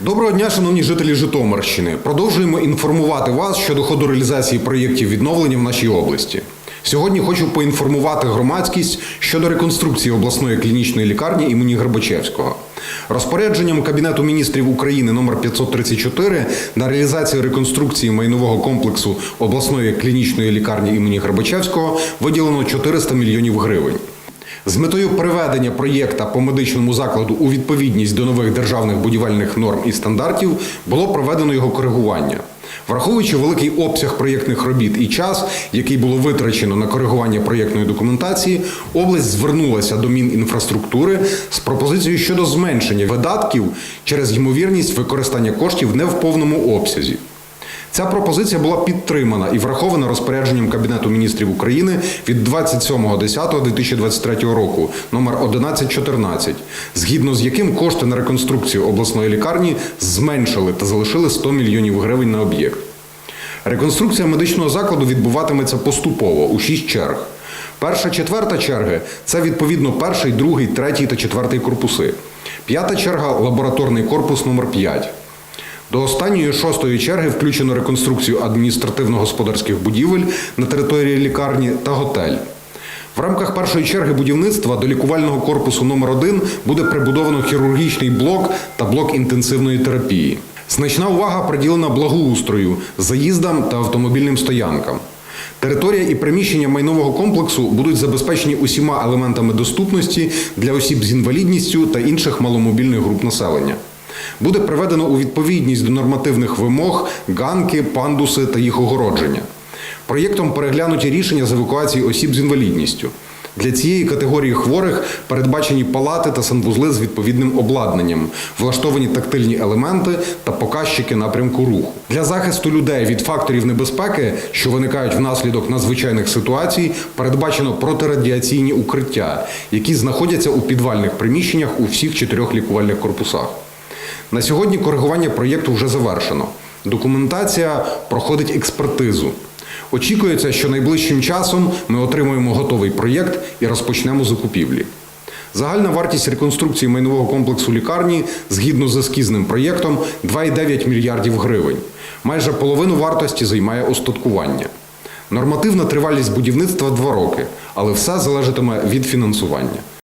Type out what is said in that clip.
Доброго дня, шановні жителі Житомирщини. Продовжуємо інформувати вас щодо ходу реалізації проєктів відновлення в нашій області. Сьогодні хочу поінформувати громадськість щодо реконструкції обласної клінічної лікарні імені Горбачевського. Розпорядженням Кабінету міністрів України номер 534 на реалізацію реконструкції майнового комплексу обласної клінічної лікарні імені Горбачевського виділено 400 мільйонів гривень. З метою приведення проєкта по медичному закладу у відповідність до нових державних будівельних норм і стандартів було проведено його коригування. Враховуючи великий обсяг проєктних робіт і час, який було витрачено на коригування проєктної документації, область звернулася до Мінінфраструктури з пропозицією щодо зменшення видатків через ймовірність використання коштів не в повному обсязі. Ця пропозиція була підтримана і врахована розпорядженням Кабінету міністрів України від 27.10.2023 року номер 1114, згідно з яким кошти на реконструкцію обласної лікарні зменшили та залишили 100 мільйонів гривень на об'єкт. Реконструкція медичного закладу відбуватиметься поступово у шість черг. Перша, четверта черги це відповідно перший, другий, третій та четвертий корпуси. П'ята черга лабораторний корпус номер 5. До останньої шостої черги включено реконструкцію адміністративно-господарських будівель на території лікарні та готель. В рамках першої черги будівництва до лікувального корпусу номер 1 буде прибудовано хірургічний блок та блок інтенсивної терапії. Значна увага приділена благоустрою, заїздам та автомобільним стоянкам. Територія і приміщення майнового комплексу будуть забезпечені усіма елементами доступності для осіб з інвалідністю та інших маломобільних груп населення. Буде приведено у відповідність до нормативних вимог ганки, пандуси та їх огородження. Проєктом переглянуті рішення з евакуації осіб з інвалідністю. Для цієї категорії хворих передбачені палати та санвузли з відповідним обладнанням, влаштовані тактильні елементи та показчики напрямку руху. Для захисту людей від факторів небезпеки, що виникають внаслідок надзвичайних ситуацій, передбачено протирадіаційні укриття, які знаходяться у підвальних приміщеннях у всіх чотирьох лікувальних корпусах. На сьогодні коригування проєкту вже завершено. Документація проходить експертизу. Очікується, що найближчим часом ми отримаємо готовий проєкт і розпочнемо закупівлі. Загальна вартість реконструкції майнового комплексу лікарні згідно з ескізним проєктом 2,9 мільярдів гривень. Майже половину вартості займає остаткування. Нормативна тривалість будівництва 2 роки, але все залежатиме від фінансування.